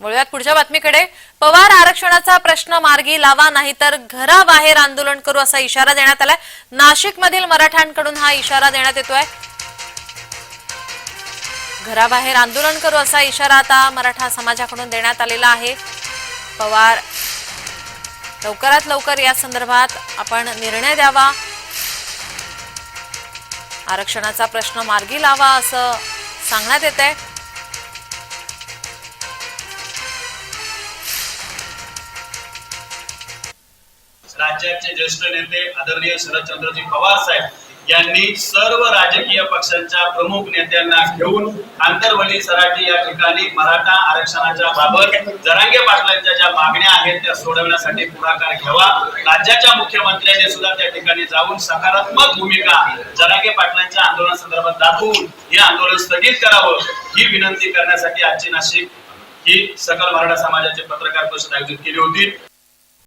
वळूयात पुढच्या बातमीकडे. पवार आरक्षणाचा प्रश्न मार्गी लावा नाहीतर घराबाहेर आंदोलन करू असा इशारा देण्यात आलाय. नाशिकमधील मराठ्यांकडून हा इशारा देण्यात येतोय. घराबाहेर आंदोलन करू असा इशारा आता मराठा समाजाकडून देण्यात आलेला आहे. पवार लवकरात लवकर या संदर्भात आपण निर्णय द्यावा. आरक्षणाचा प्रश्न मार्गी लावा असं सांगण्यात येत आहे राज्याचे ज्येष्ठ नेते आदरणीय शरदचंद्रजी पवार साहेब यांनी सर्व राजकीय पक्षांच्या प्रमुख नेत्यांना घेऊन आंतरवली सराटी या ठिकाणी मराठा आरक्षणाच्या बाबत जरांगे पाटलांच्या ज्या मागण्या आहेत त्या सोडवण्यासाठी पुढाकार घ्यावा. राज्याच्या मुख्यमंत्र्यांनी सुद्धा त्या ठिकाणी जाऊन सकारात्मक भूमिका जरांगे पाटलांच्या आंदोलनासंदर्भात दाखवून हे आंदोलन स्थगित करावं ही विनंती करण्यासाठी आजची नाशिक ही सकल मराठा समाजाची पत्रकार परिषद आयोजित केली होती.